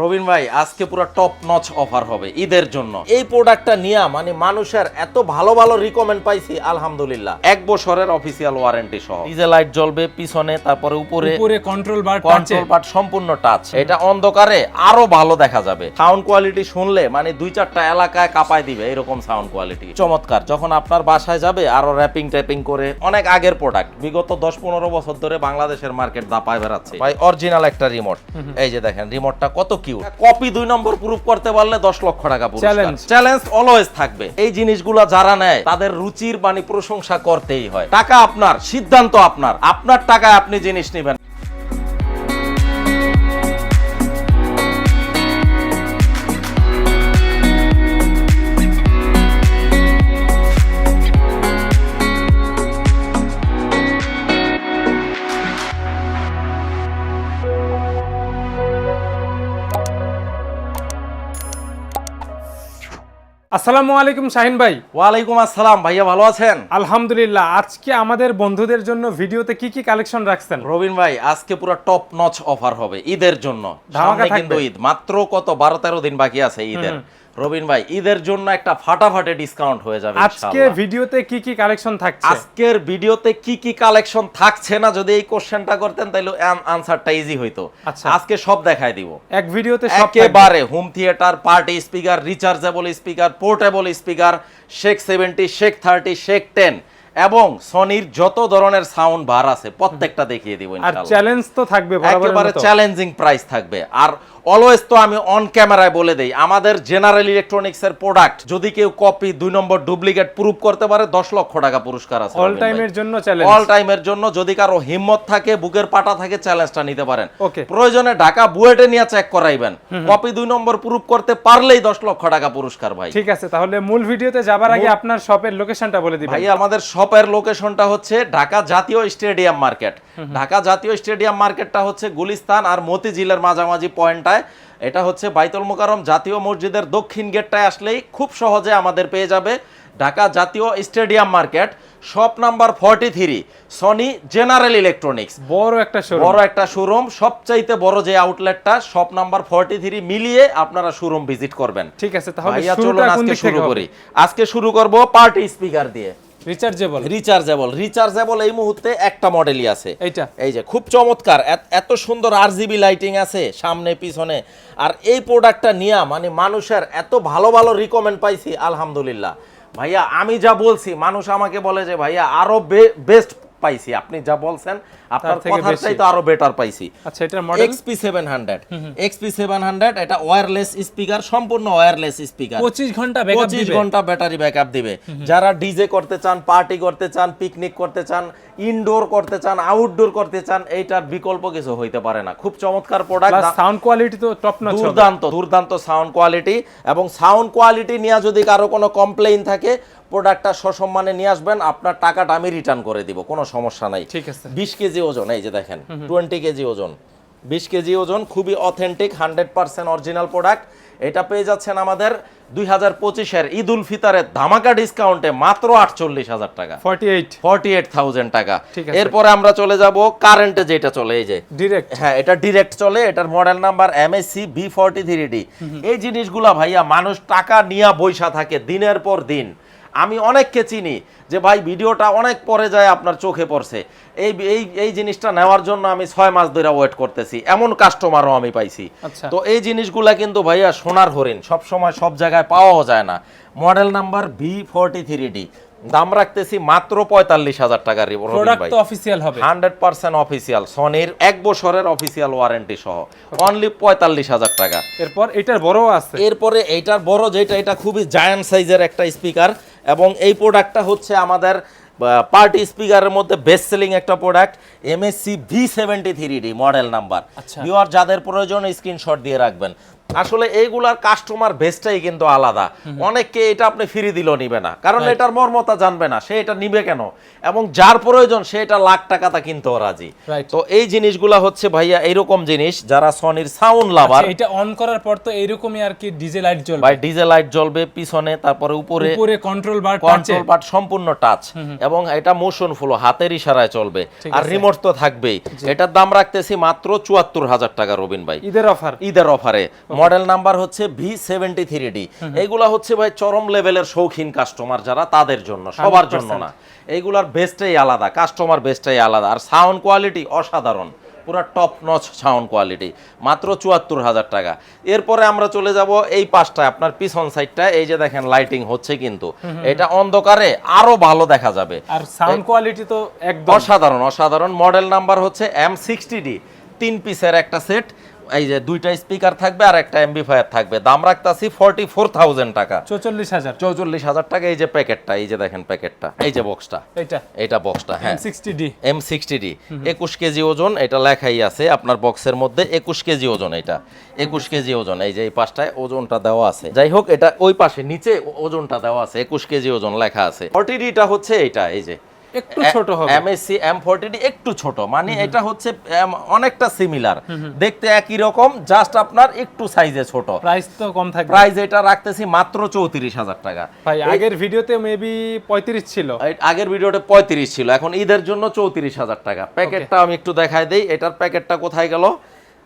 রবিন ভাই আজকে পুরো টপ নচ অফার হবে ঈদের জন্য। এই প্রোডাক্টটা নিয়ে মানে মানুষের এত ভালো ভালো রিকমেন্ড পাইছি আলহামদুলিল্লাহ। এক বছরের অফিসিয়াল ওয়ারেন্টি সহ। ডিজে লাইট জ্বলবে পিছনে তারপরে উপরে। উপরে কন্ট্রোল বার কন্ট্রোল পার্ট সম্পূর্ণ টাচ এটা অন্ধকারে আরও ভালো দেখা যাবে। সাউন্ড কোয়ালিটি শুনলে মানে দুই চারটা এলাকায় কাঁপায় দিবে এরকম সাউন্ড কোয়ালিটি চমৎকার। যখন আপনার বাসায় যাবে আরও র্যাপিং ট্যাপিং করে অনেক আগের প্রোডাক্ট বিগত দশ পনেরো বছর ধরে বাংলাদেশের মার্কেট দাপায় বেড়াচ্ছে। ভাই অরিজিনাল একটা রিমোট এই যে দেখেন রিমোটটা কত কিউট কপি দুই নম্বর প্রুফ করতে পারলে দশ লক্ষ টাকা Challenge. চ্যালেঞ্জ অলওয়েজ থাকবে। এই জিনিসগুলো যারা নেয় তাদের রুচির মানে প্রশংসা করতেই হয়। টাকা আপনার সিদ্ধান্ত আপনার। আপনার টাকায় আপনি জিনিস নেবেন। আসসালামু আলাইকুম শাহিন ভাই। ওয়ালাইকুম আসসালাম ভাইয়া ভালো আছেন? আলহামদুলিল্লাহ আজকে আমাদের বন্ধুদের জন্য ভিডিওতে কি কি কালেকশন রাখছেন? রবিন ভাই আজকে পুরো টপ নচ অফার হবে ঈদের জন্য। সামনে কিন্তু ঈদ মাত্র কত? বারো তেরো দিন বাকি আছে ঈদের। রবিন ভাই ঈদের জন্য একটা ফাটাফাটে ডিসকাউন্ট হয়ে যাবে আজকে ভিডিওতে কি কি কালেকশন থাকছে? আজকের ভিডিওতে কি কি কালেকশন থাকছে না যদি এই কোশ্চেনটা করতেন তাহলে আনসারটা ইজি হইতো। আচ্ছা। আজকে সব দেখাই দিব। এক ভিডিওতে সব। একেবারে home theatre party speaker rechargeable speaker portable speaker shake seventy shake thirty shake ten এবং সনির যত ধরনের সাউন্ড বার আছে প্রত্যেকটা দেখিয়ে দিব আর চ্যালেঞ্জ তো থাকবে বরাবরের একেবারে চ্যালেঞ্জিং প্রাইস থাকবে। আর অলওয়েজ তো আমি অন ক্যামেরায় বলে দেই আমাদের জেনারেল ইলেকট্রনিক্স এর প্রোডাক্ট যদি কেউ কপি দুই নম্বর ডুপ্লিকেট প্রুফ করতে পারে দশ লক্ষ টাকা পুরস্কার আছে অল টাইমের জন্য চ্যালেঞ্জ অল টাইমের জন্য যদি কারও হিম্মত থাকে বুকের পাটা থাকে চ্যালেঞ্জটা নিতে পারেন. প্রয়োজনে ঢাকা বুয়েটে নিয়ে চেক করাইবেন। কপি দুই নম্বর প্রুফ করতে পারলেই দশ লক্ষ টাকা পুরস্কার ভাই। ঠিক আছে তাহলে মূল ভিডিওতে যাবার আগে আপনার শপের লোকেশনটা বলে দিবেন। ভাই আমাদের শপের লোকেশনটা হচ্ছে ঢাকা জাতীয় স্টেডিয়াম মার্কেট। ঢাকা জাতীয় স্টেডিয়াম মার্কেটটা হচ্ছে গুলিস্তান আর মতিঝিলের মাঝামাঝি পয়েন্টটায় এটা হচ্ছে বাইতুল মোকারম জাতীয় মসজিদের দক্ষিণ গেটটায় আসলেই খুব সহজে আমাদের পেয়ে যাবে ঢাকা জাতীয় stadium market shop number forty three Sony general electronics বড় একটা বড় একটা শোরুম সবচাইতে বড় যে আউটলেটটা শপ নাম্বার ফর্টি থ্রি মিলিয়ে আপনারা শোরুম ভিজিট করবেন। ঠিক আছে তাহলে চলুন আজকে শুরু করি। আজকে শুরু করব পার্টি স্পিকার দিয়ে। রিচার্জেবল রিচার্জেবল রিচার্জেবল এই মুহূর্তে একটা মডেলই আছে। এইটা। এই যে খুব চমৎকার। এত- এত সুন্দর আরজিবি লাইটিং আছে সামনে পিছনে। আর এই প্রোডাক্টটা নিয়ে মানে মানুষের এত ভালো ভালো রিকমেন্ড পাইছি আলহামদুলিল্লাহ। ভাইয়া আমি যা বলছি মানুষ আমাকে বলে যে ভাইয়া আরও বেস্ট পাইছি আপনি যা বলছেন আপনার কথার। চাইতে আরও বেটার পাইছি। আচ্ছা এটার model XP seven hundred XP seven hundred এটা ওয়্যারলেস স্পিকার সম্পূর্ণ ওয়্যারলেস স্পিকার 25 ঘণ্টা ব্যাকআপ দিবে। ঘণ্টা ব্যাটারি ব্যাকআপ দিবে। যারা ডিজে করতে চান পার্টি করতে চান পিকনিক করতে চান ইনডোর করতে চান আউটডোর করতে চান এইটার বিকল্প কিছু হইতে পারে না। খুব চমৎকার প্রোডাক্ট সাউন্ড কোয়ালিটি তো টপ নচ দুর্দান্ত দুর্দান্ত সাউন্ড কোয়ালিটি এবং সাউন্ড কোয়ালিটি নিয়ে যদি কারও কোনো কমপ্লেইন থাকে প্রোডাক্টটা সসম্মানে নিয়ে আসবেন আপনার টাকাটা আমি রিটার্ন করে দিব কোনো সমস্যা নাই। ঠিক আছে। বিশ কেজি ওজন এই যে দেখেন টোয়েন্টি কেজি ওজন। বিশ কেজি ওজন খুবই authentic hundred percent original product এটা পেয়ে যাচ্ছেন আমাদের দুই হাজার পঁচিশের ঈদ উল ফিতরের ধামাকা ডিসকাউন্টে মাত্র আটচল্লিশ হাজার টাকা। 48 ফর্টি এইট থাউজেন্ড টাকা এরপরে আমরা চলে যাব কারেন্টে যেটা চলে এই যে। ডিরেক্ট হ্যাঁ এটা ডিরেক্ট চলে এটার model number MSC B forty three D এই জিনিসগুলা ভাইয়া মানুষ টাকা নিয়ে বৈশা থাকে দিনের পর দিন। আমি অনেককে চিনি যে ভাই ভিডিওটা অনেক পরে যায় আপনার চোখে পড়ছে। এই এই এই জিনিসটা নেওয়ার জন্য আমি ছয় মাস ধরে ওয়েট করতেছি। এমন কাস্টমারও আমি পাইছি। আচ্ছা। তো এই জিনিসগুলা কিন্তু ভাইয়া সোনার হরিণ। সব সময় সব জায়গায় পাওয়াও যায় না। Model number B forty three D দাম রাখতেছি মাত্র পঁয়তাল্লিশ হাজার টাকা প্রোডাক্ট অফিসিয়াল হবে। হান্ড্রেড পার্সেন্ট অফিসিয়াল সনির এক বছরের অফিসিয়াল ওয়ারেন্টি সহ। অনলি পঁয়তাল্লিশ হাজার টাকা। এরপর এটার বড় আছে। এরপরে এইটার বড় যেটা এটা খুবই জায়ান্ট সাইজের একটা স্পিকার এবং এই প্রোডাক্টটা হচ্ছে আমাদের পার্টি স্পিকারের মধ্যে বেস্ট সেলিং একটা product MSC V seventy three D model number আচ্ছা। ভিওয়ার যাদের প্রয়োজন স্ক্রিনশট দিয়ে রাখবেন আসলে এইগুলার কাস্টমার বেসটাই কিন্তু আলাদা। অনেককে এটা আপনি ফ্রি দিল নিবে না। কারণ এটার মর্মতা জানবে না সে এটা নিবে কেন? এবং যার প্রয়োজন সে এটা লাখ টাকাটা কিনতেও রাজি। তো এই জিনিসগুলা হচ্ছে ভাইয়া এইরকম জিনিস যারা সনির সাউন্ড লাভার এটা অন করার পর তো এইরকমই আর কি ডিজে লাইট জ্বলবে। ভাই ডিজে লাইট জ্বলবে পিছনে তারপরে উপরে উপরে কন্ট্রোল বার কন্ট্রোল পার্ট সম্পূর্ণ টাচ এবং এটা মোশন ফ্লো হাতের ইশারায় চলবে। আর। রিমোট তো থাকবেই। এটার দাম রাখতেছি মাত্র চুয়াত্তর হাজার টাকা রবিন ভাই। ঈদের অফার ঈদের অফারে মডেল নাম্বার হচ্ছে ভি সেভেন্টি থ্রি ডি এইগুলা হচ্ছে ভাই চরম লেভেলের শৌখিন কাস্টমার যারা তাদের জন্য সবার জন্য না। এইগুলার বেস্টটাই আলাদা কাস্টমার বেস্টটাই আলাদা। আর সাউন্ড কোয়ালিটি অসাধারণ পুরা টপ নচ সাউন্ড কোয়ালিটি মাত্র চুয়াত্তর হাজার টাকা। এরপরে আমরা চলে যাব এই পাশটায় আপনার পিছন সাইডটা এই যে দেখেন লাইটিং হচ্ছে কিন্তু। এটা অন্ধকারে আরও ভালো দেখা যাবে। আর সাউন্ড কোয়ালিটি তো একদম। অসাধারণ অসাধারণ। মডেল নাম্বার হচ্ছে এম সিক্সটি ডি তিন পিসের একটা সেট এই যে দুইটা স্পিকার থাকবে আর একটা এমবিফায়ার থাকবে। দাম রাখতাছি ফর্টি ফোর থাউজেন্ড টাকা। চৌচল্লিশ হাজার। চৌচল্লিশ হাজার টাকা এই যে প্যাকেটটা এই যে দেখেন প্যাকেটটা এই যে বক্সটা। এইটা। এটা বক্সটা হ্যাঁ। Sixty D M sixty D একুশ কেজি ওজন এটা লেখাই আছে আপনার বক্সের মধ্যে একুশ কেজি ওজন এটা। একুশ কেজি ওজন এই যে এই পাশটায় ওজনটা দেওয়া আছে। যাই হোক এটা ওই পাশে নিচে ওজনটা দেওয়া আছে একুশ কেজি ওজন লেখা আছে। ফর্টি ডিটা হচ্ছে এটা এই যে। একটু ছোট হবে। এমএসসি এম ফোরটি একটু ছোট। মানে এটা হচ্ছে অনেকটা সিমিলার দেখতে একই রকম জাস্ট আপনার একটু সাইজে ছোট। প্রাইস তো কম থাকবে। প্রাইস এটা রাখতেছি মাত্র চৌত্রিশ হাজার টাকা। ভাই আগের ভিডিওতে মেবি পঁয়ত্রিশ ছিল। আগের ভিডিওতে পঁয়ত্রিশ ছিল এখন ঈদের জন্য চৌত্রিশ হাজার টাকা। প্যাকেটটা আমি একটু দেখাই দেই এটার প্যাকেটটা কোথায় গেল?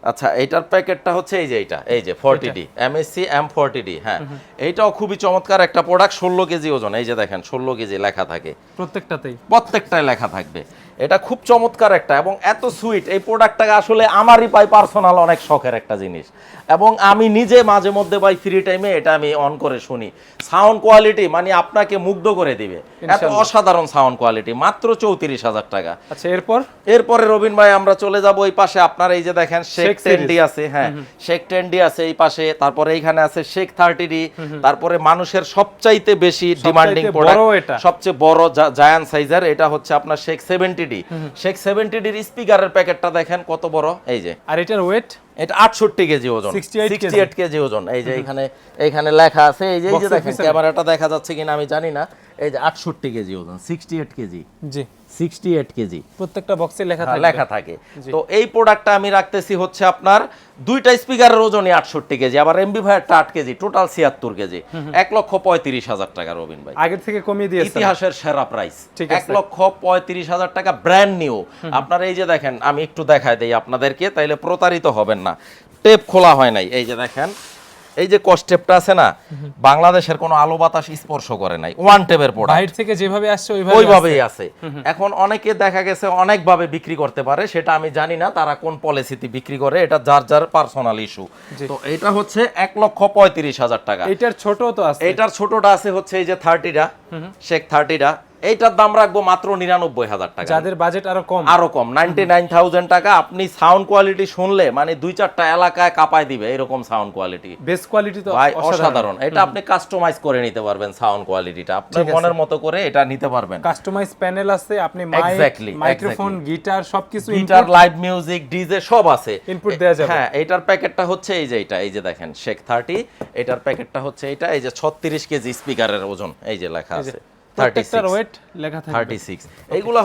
আচ্ছা এইটার প্যাকেটটা হচ্ছে এই যে এইটা এই যে forty D MSC M forty D হ্যাঁ। এইটাও খুবই চমৎকার একটা প্রোডাক্ট ষোলো কেজি ওজন এই যে দেখেন ষোলো কেজি লেখা থাকে। প্রত্যেকটাতেই। প্রত্যেকটাই লেখা থাকবে। এটা খুব চমৎকার একটা এবং এত সুইট এই প্রোডাক্টটাকে আসলে আমারই পাই পার্সোনাল অনেক শখের একটা জিনিস। এবং আমি নিজে মাঝে মধ্যে পাই ফ্রি টাইমে এটা আমি অন করে শুনি। সাউন্ড কোয়ালিটি মানে আপনাকে মুগ্ধ করে দিবে। এত অসাধারণ সাউন্ড কোয়ালিটি মাত্র চৌত্রিশ হাজার টাকা। আচ্ছা এরপর? এরপরে রবিন ভাই আমরা চলে যাব ওই পাশে। আপনার এই যে দেখেন শেখ শেখ টেন series। ডি আছে হ্যাঁ। শেখ টেন ডি আছে এই পাশে। তারপরে এইখানে আছে শেখ থার্টি ডি তারপরে মানুষের সবচাইতে বেশি ডিমান্ডিং প্রোডাক্ট এটা। সবচেয়ে বড় জায়ান্ট সাইজার এটা হচ্ছে আপনার Shake seventy D Shake seventy ডির স্পিকারের প্যাকেটটা দেখেন কত বড়। এই যে। আর এটার ওয়েট এটা আটষট্টি কেজি ওজন। 68 সিক্সটি এইট কেজি ওজন। এই যে এখানে এখানে লেখা আছে এই যে দেখেন ক্যামেরাটা দেখা যাচ্ছে কিনা আমি জানি না। এই যে আটষট্টি কেজি ওজন সিক্সটি এইট কেজি। জি। সিক্সটি এইট কেজি প্রত্যেকটা বক্সে লেখা হ্যাঁ, লেখা থাকে। তো এই প্রোডাক্টটা আমি রাখতেছি হচ্ছে আপনার দুইটা স্পিকারের ওজনই কেজি আবার এমবি ভাইয়েরটা কেজি টোটাল ছিয়াত্তর কেজি এক লক্ষ পঁয়ত্রিশ হাজার টাকা রবিন ভাই। আগের থেকে কমিয়ে দিয়েছে ইতিহাসের সেরা প্রাইস ঠিক এক লক্ষ পঁয়ত্রিশ হাজার টাকা ব্র্যান্ড নিউ আপনার এই যে দেখেন আমি একটু দেখাই দেই আপনাদেরকে তাইলে প্রতারিত হবেন না। টেপ খোলা হয় নাই। এই যে দেখেন এই যে কস্টেপটা আছে না বাংলাদেশের কোনো আলো বাতাস স্পর্শ করে নাই ওয়ান টেপের প্রোডাক্ট বাইরে থেকে যেভাবে আসছে ওইভাবে ওইভাবেই আছে। এখন অনেকে দেখা গেছে অনেকভাবে বিক্রি করতে পারে সেটা আমি জানি না তারা কোন পলিসিতে বিক্রি করে এটা যার যার পার্সোনাল ইস্যু তো এটা হচ্ছে এক লক্ষ পঁয়ত্রিশ হাজার টাকা। এটার ছোট তো আছে। এটার ছোটটা আছে হচ্ছে এই যে থার্টিটা শেখ থার্টিটা এইটার দাম রাখব মাত্র নিরানব্বই হাজার টাকা। যাদের বাজেট আরও কম। আরও কম নাইনটি নাইন থাউজেন্ড টাকা। আপনি সাউন্ড কোয়ালিটি শুনলে মানে দুই চারটা এলাকায় কাঁপায় দিবে এরকম সাউন্ড কোয়ালিটি বেস কোয়ালিটি তো ভাই অসাধারণ। এটা আপনি কাস্টমাইজ করে নিতে পারবেন সাউন্ড কোয়ালিটিটা আপনার মনের মতো করে এটা নিতে পারবেন। কাস্টমাইজ প্যানেল আছে আপনি Exactly, মাইক্রোফোন গিটার সবকিছু গিটার লাইভ মিউজিক ডিজে সব আছে। Input দেয়া যাবে। হ্যাঁ এটার প্যাকেটটা হচ্ছে এই যে এটা এই যে দেখেন শেখ থার্টি এটার প্যাকেটটা হচ্ছে এটা এই যে ছত্রিশ কেজি স্পিকারের ওজন এই যে লেখা আছে। প্রত্যেকটার ওয়েট লেখা সিক্স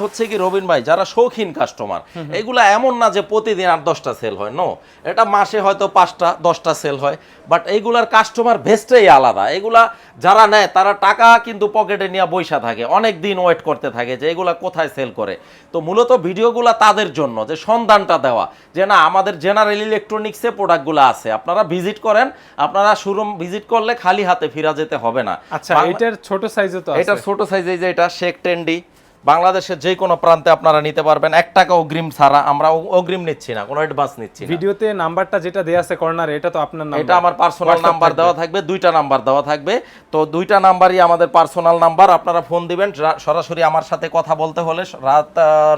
হচ্ছে কি রবিন ভাই যারা শৌখিন কাস্টমার এগুলা এমন না যে প্রতিদিন আট দশটা সেল হয় নো এটা মাসে হয়তো পাঁচটা দশটা সেল হয় বাট এইগুলার কাস্টমার ভেস্টেই আলাদা। এগুলা যারা নেয় তারা টাকা কিন্তু পকেটে নিয়ে বৈশা থাকে অনেক দিন ওয়েট করতে থাকে যে এগুলা কোথায় সেল করে। তো মূলত ভিডিওগুলা তাদের জন্য যে সন্ধানটা দেওয়া যে না আমাদের জেনারেল ইলেকট্রনিক্সে প্রোডাক্টগুলো আছে। আপনারা ভিজিট করেন আপনারা শোরুম ভিজিট করলে খালি হাতে ফিরা যেতে হবে না। আচ্ছা এটার ছোট সাইজও তো এটা ছোট সাইজে যে এটা শেক টেন্ডি বাংলাদেশের যে কোনো প্রান্তে আপনারা নিতে পারবেন। এক টাকা অগ্রিম ছাড়া আমরা অগ্রিম নিচ্ছি না কোনো অ্যাডভান্স নিচ্ছি না। ভিডিওতে নাম্বারটা যেটা দেয়া আছে কর্নারে এটা তো আপনার নাম্বার। এটা আমার পার্সোনাল নাম্বার দেওয়া থাকবে দুইটা নাম্বার দেওয়া থাকবে। তো দুইটা নাম্বারই আমাদের পার্সোনাল নাম্বার আপনারা ফোন দিবেন সরাসরি আমার সাথে কথা বলতে হলে রাত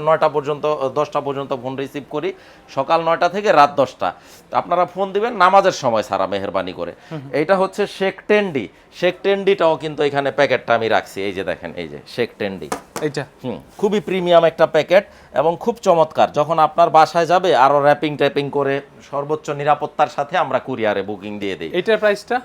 নয়টা পর্যন্ত দশটা পর্যন্ত ফোন রিসিভ করি। সকাল নয়টা থেকে রাত দশটা। তো আপনারা ফোন দিবেন নামাজের সময় সারা মেহরবানি করে। এইটা হচ্ছে শেখ টেন্ডি। শেখ টেন্ডিটাও কিন্তু এখানে প্যাকেটটা আমি রাখছি এই যে দেখেন এই যে শেখ টেন্ডি। এইটা। হুম। খুবই প্রিমিয়াম একটা প্যাকেট এবং খুব চমৎকার। যখন আপনার বাসায় যাবে আরও র্যাপিং ট্যাপিং করে সর্বোচ্চ নিরাপত্তার সাথে আমরা কুরিয়ারে বুকিং দিয়ে দিই। এটার প্রাইসটা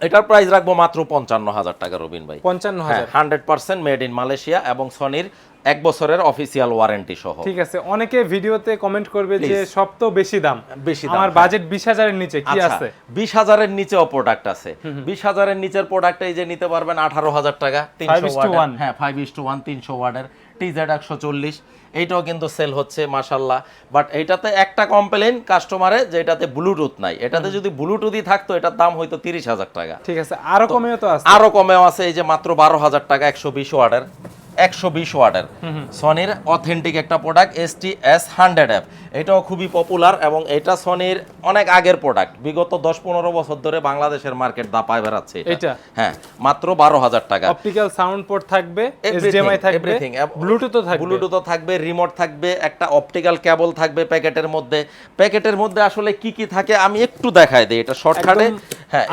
এটার প্রাইস রাখব মাত্র পঞ্চান্ন হাজার টাকা রবিন ভাই। পঞ্চান্ন হাজার। Hundred percent made in Malaysia এবং সনির এক বছরের অফিসিয়াল ওয়ারেন্টি সহ। ঠিক আছে অনেকে ভিডিওতে কমেন্ট করবে যে সব তো বেশি দাম। বেশি দাম, আমার। বাজেট বিশ হাজারের নিচে কি আচ্ছা আছে? বিশ হাজারের নিচেও প্রোডাক্ট আছে। বিশ হাজারের নিচের প্রোডাক্ট এই যে নিতে পারবেন আঠারো হাজার টাকা তিনশো 5:1 ওয়ার্ডের হ্যাঁ ফাইভ ইস টু ওয়ান তিনশো ওয়ার্ডের টিজেড একশো চল্লিশ। এইটাও কিন্তু সেল হচ্ছে মাসাল্লাহ বাট এইটাতে একটা কমপ্লেন কাস্টমারে যে এটাতে ব্লুটুথ নাই। এটাতে যদি ব্লুটুথই থাকতো এটার দাম হয়তো তিরিশ হাজার টাকা। ঠিক আছে আরও কমেও তো আছে। আরও কমেও আছে এই যে মাত্র বারো হাজার টাকা একশো বিশ ওয়ার্ডের একশো বিশ ওয়ার্ডের সনির অথেন্টিক একটা product S T S hundred F এটাও খুবই পপুলার এবং এটা সনির অনেক আগের প্রোডাক্ট বিগত দশ পনেরো বছর ধরে বাংলাদেশের মার্কেট দাপায় বেড়াচ্ছে এটা। হ্যাঁ মাত্র বারো হাজার টাকা। অপটিক্যাল সাউন্ড পোর্ট থাকবে এইচডিএমআই থাকবে. ব্লুটুথও থাকবে। ব্লুটুথও থাকবে রিমোট থাকবে একটা অপটিক্যাল কেবল থাকবে প্যাকেটের মধ্যে। প্যাকেটের মধ্যে আসলে কি কি থাকে আমি একটু দেখাই দিই এটা শর্টকাটে হ্যাঁ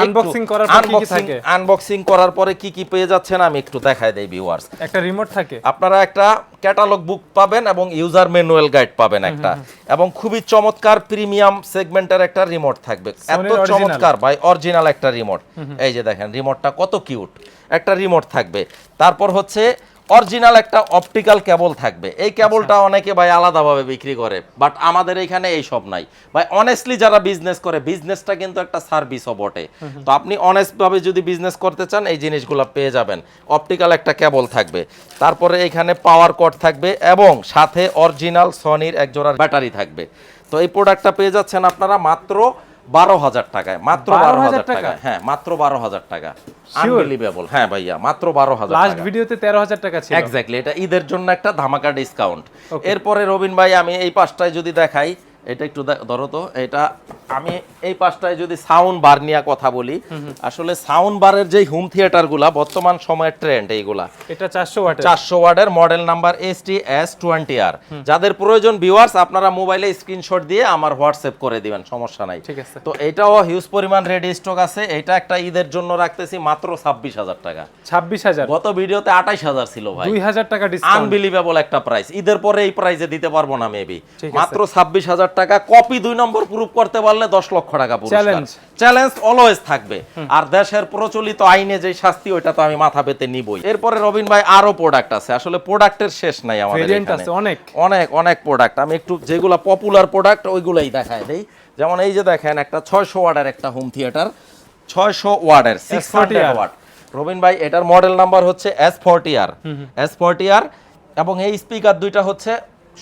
করার পর কি কি থাকে? আনবক্সিং করার পরে কি কি পেয়ে যাচ্ছেন আমি একটু দেখাই দেই ভিউয়ার্স একটা রিমোট থাকে। আপনারা একটা ক্যাটালগ বুক পাবেন এবং ইউজার ম্যানুয়াল গাইড পাবেন একটা। এবং খুবই চমৎকার প্রিমিয়াম সেগমেন্টের একটা রিমোট থাকবে। এত চমৎকার ভাই অরিজিনাল একটা রিমোট এই যে দেখেন রিমোটটা কত কিউট একটা রিমোট থাকবে। তারপর হচ্ছে অরিজিনাল একটা অপটিক্যাল কেবল থাকবে। এই কেবলটা অনেকে ভাই আলাদাভাবে বিক্রি করে বাট আমাদের এখানে এই সব নাই। ভাই অনেস্টলি যারা বিজনেস করে বিজনেসটা কিন্তু একটা সার্ভিসও বটে। তো আপনি অনেস্ট ভাবে যদি বিজনেস করতে চান এই জিনিসগুলো পেয়ে যাবেন। অপটিক্যাল একটা কেবল থাকবে। তারপরে এখানে পাওয়ার কট থাকবে এবং সাথে অরিজিনাল সনির এক জোড়া ব্যাটারি থাকবে। তো এই প্রোডাক্টটা পেয়ে যাচ্ছেন আপনারা মাত্র বারো হাজার টাকায় মাত্র বারো হাজার টাকা? হ্যাঁ মাত্র বারো হাজার টাকা। আনবিলিভেবল হ্যাঁ ভাইয়া মাত্র বারো হাজার লাস্ট ভিডিওতে তেরো হাজার টাকা ছিল। এক্স্যাক্টলি এটা ঈদের জন্য একটা ধামাকা ডিসকাউন্ট এরপরে রবিন ভাই আমি এই পাঁচটায় যদি দেখাই এটা একটু ধরো তো এটা আমি এই পাশটায় যদি সাউন্ড বার নিয়ে কথা বলি আসলে সাউন্ড বারের যে হোম থিয়েটারগুলা বর্তমান সময়ের ট্রেন্ড এইগুলা। এটা চারশো ওয়াটের। চারশো ওয়ার্ডের model number S T S twenty R যাদের প্রয়োজন ভিউয়ার্স আপনারা মোবাইলে স্ক্রিনশট দিয়ে আমার হোয়াটসঅ্যাপ করে দিবেন সমস্যা নাই। ঠিক আছে। তো এটাও হিউজ পরিমাণ রেডি স্টক আছে। এটা একটা ঈদের জন্য রাখতেছি মাত্র ছাব্বিশ হাজার টাকা। ছাব্বিশ হাজার? গত ভিডিওতে আঠাইশ হাজার ছিল ভাই। দুই হাজার টাকা ডিসকাউন্ট আনবিলিভেবল একটা প্রাইস ঈদের পরে এই প্রাইসে দিতে পারব না মেবি মাত্র ছাব্বিশ হাজার টাকা কপি দুই নম্বর প্রুফ করতে পারলে দশ লক্ষ টাকা। চ্যালেঞ্জ অলওয়েজ থাকবে। আর দেশের প্রচলিত আইনে যে শাস্তি ওইটা তো আমি মাথা পেতে নিবই। এরপরে রবিন ভাই আরও প্রোডাক্ট আছে। আসলে প্রোডাক্টের শেষ নাই আমাদের আছে অনেক। অনেক অনেক প্রোডাক্ট আমি একটু যেগুলো পপুলার প্রোডাক্ট ওইগুলোই দেখায় দেই। যেমন এই যে দেখেন একটা ছয়শো ওয়ার্ডের একটা হোম থিয়েটার ছয়শো ওয়ার্ডের সিক্স S40R ওয়াট রবিন ভাই এটার মডেল নাম্বার হচ্ছে S forty R S forty R এবং এই স্পিকার দুইটা হচ্ছে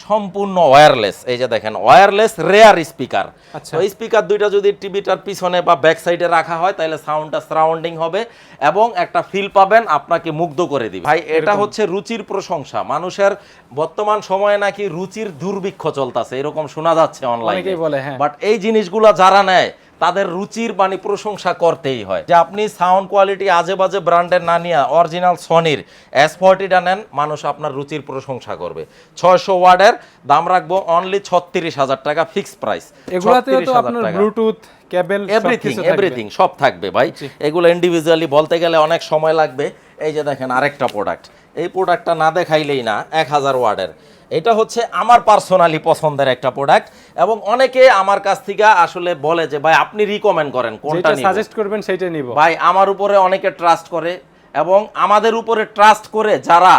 সম্পূর্ণ ওয়্যারলেস এই যে দেখেন ওয়্যারলেস রেয়ার স্পিকার। তো স্পিকার দুইটা যদি টিভিটার পিছনে বা ব্যাক সাইডে রাখা হয় তাহলে সাউন্ডটা সারাউন্ডিং হবে এবং একটা ফিল পাবেন আপনাকে মুগ্ধ করে দিবে। ভাই এটা হচ্ছে রুচির প্রশংসা। মানুষের বর্তমান সময়ে নাকি রুচির দুর্ভিক্ষ চলতেছে এরকম শোনা যাচ্ছে অনলাইনে বলে, হ্যাঁ। বাট এই জিনিসগুলো যারা নেয় তাদের রুচির মানে প্রশংসা করতেই হয়। যে আপনি সাউন্ড কোয়ালিটি আজে বাজে ব্র্যান্ডের না নিয়ে অরিজিনাল সনির এস ফর্টিটা নেন মানুষ আপনার রুচির প্রশংসা করবে। ছয়শো ওয়ার্ডের দাম রাখব অনলি ছত্রিশ হাজার টাকা ফিক্স প্রাইস এগুলাতেও তো আপনার ব্লুটুথ কেবল এভরিথিং এভরিথিং সব থাকবে ভাই। এগুলো ইন্ডিভিজুয়ালি বলতে গেলে অনেক সময় লাগবে। এই যে দেখেন আরেকটা প্রোডাক্ট এই প্রোডাক্টটা না দেখাইলেই না এক হাজার ওয়ার্ডের। এটা হচ্ছে আমার পার্সোনালি পছন্দের একটা প্রোডাক্ট এবং অনেকে আমার কাছ থেকে আসলে বলে যে ভাই আপনি রিকমেন্ড করেন কোনটা সাজেস্ট করবেন সেটাই নিব। ভাই আমার উপরে অনেকে ট্রাস্ট করে এবং আমাদের উপরে ট্রাস্ট করে যারা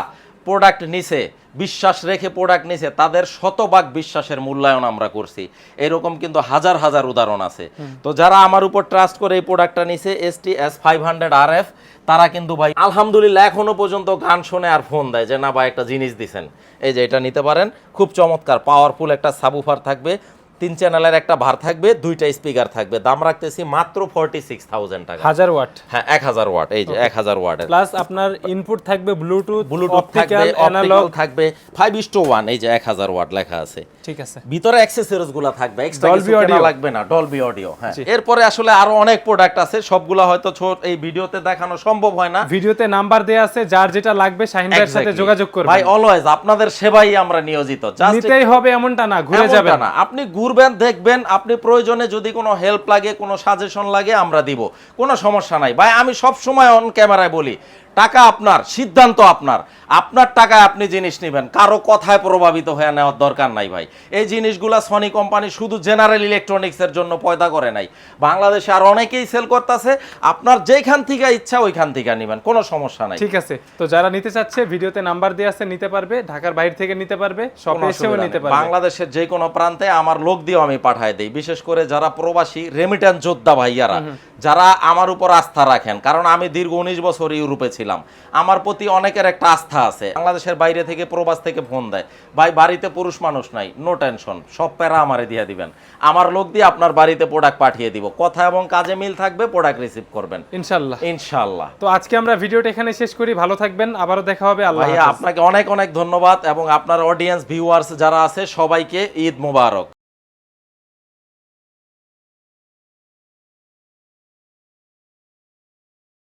প্রোডাক্ট নিছে বিশ্বাস রেখে প্রোডাক্ট নিছে তাদের শতভাগ বিশ্বাসের মূল্যায়ন আমরা করছি। এরকম কিন্তু হাজার হাজার উদাহরণ আছে। তো যারা আমার উপর ট্রাস্ট করে এই প্রোডাক্টটা নিছে S T S five hundred R F তারা কিন্তু ভাই আলহামদুলিল্লাহ এখনও পর্যন্ত গান শুনে আর ফোন দেয় যে না ভাই একটা জিনিস দিছেন। এই যে এটা নিতে পারেন। খুব চমৎকার পাওয়ারফুল একটা সাবুফার থাকবে। তিন চ্যানেলের একটা ভার থাকবে দুইটা স্পিকার থাকবে। দাম রাখতেছি মাত্র ফোরটি সিক্স থাউজেন্ড টাকা। হাজার ওয়াট। হ্যাঁ এক হাজার ওয়াট এই যে এক হাজার ওয়াটের। প্লাস আপনার ইনপুট থাকবে ব্লুটুথ ব্লুটুথ থাকবে অ্যানালগ অপটিক্যাল থাকবে ফাইভ ইস টু ওয়ান এই যে এক হাজার ওয়াট লেখা আছে। ঠিক আছে। ভিতরে অ্যাক্সেসরিজগুলা থাকবে এক্সট্রা কিছু কেনা লাগবে না ডলবি অডিও হ্যাঁ। এরপরে আসলে আরও অনেক প্রোডাক্ট আছে সবগুলা হয়তো ছোট এই ভিডিওতে দেখানো সম্ভব হয় না। ভিডিওতে নাম্বার দেয়া আছে যার যেটা লাগবে শাহিন ভাইয়ের সাথে যোগাযোগ করবেন। ভাই অলওয়েজ আপনাদের সেবাই আমরা নিয়োজিত জাস্ট নিতেই হবে এমনটা না ঘুরে যাবেন। না। আপনি ঘুরবেন, দেখবেন, আপনি প্রয়োজনে যদি কোনো হেল্প লাগে, কোনো সাজেশন লাগে, আমরা দিব। কোনো সমস্যা নাই। ভাই, আমি সব সময় অন ক্যামেরায় বলি টাকা আপনার সিদ্ধান্ত আপনার। আপনার টাকায় আপনি জিনিস নেবেন। কারও কথায় প্রভাবিত হয়ে নেওয়ার দরকার নাই ভাই। এই জিনিসগুলা সনি কোম্পানি শুধু জেনারেল ইলেকট্রনিক্সের জন্য পয়দা করে নাই। বাংলাদেশে আর অনেকেই সেল করতেছে। আপনার যেখান থেকে ইচ্ছা ওইখান থেকে নেবেন। কোনো সমস্যা নাই। ঠিক আছে। তো যারা নিতে চাচ্ছে ভিডিওতে নাম্বার দেওয়া আছে নিতে পারবে। ঢাকার বাইরে থেকে নিতে পারবে। শপে কোনো এসেও নিতে পারবে। বাংলাদেশের যে কোনো প্রান্তে আমার লোক দিয়েও আমি পাঠায় দিই। বিশেষ করে যারা প্রবাসী রেমিটেন্স যোদ্ধা ভাইয়ারা যারা আমার উপর আস্থা রাখেন। কারণ আমি দীর্ঘ উনিশ বছর ইউরোপে ছিলাম। আমার প্রতি অনেকের একটা আস্থা আছে। বাংলাদেশের বাইরে থেকে প্রবাস থেকে ফোন দেয় ভাই বাড়িতে পুরুষ মানুষ নাই নো টেনশন সব প্যারা আমারে দিয়ে দিবেন। আমার লোক দিয়ে আপনার বাড়িতে প্রোডাক্ট পাঠিয়ে দিব। কথা এবং কাজে মিল থাকবে প্রোডাক্ট রিসিভ করবেন। ইনশাল্লাহ ইনশাল্লাহ তো আজকে আমরা ভিডিওটা এখানে শেষ করি। ভালো থাকবেন আবারও দেখা হবে। আল্লাহ আপনাকে অনেক অনেক ধন্যবাদ এবং আপনার অডিয়েন্স ভিউয়ার্স যারা আছে সবাইকে ঈদ মোবারক।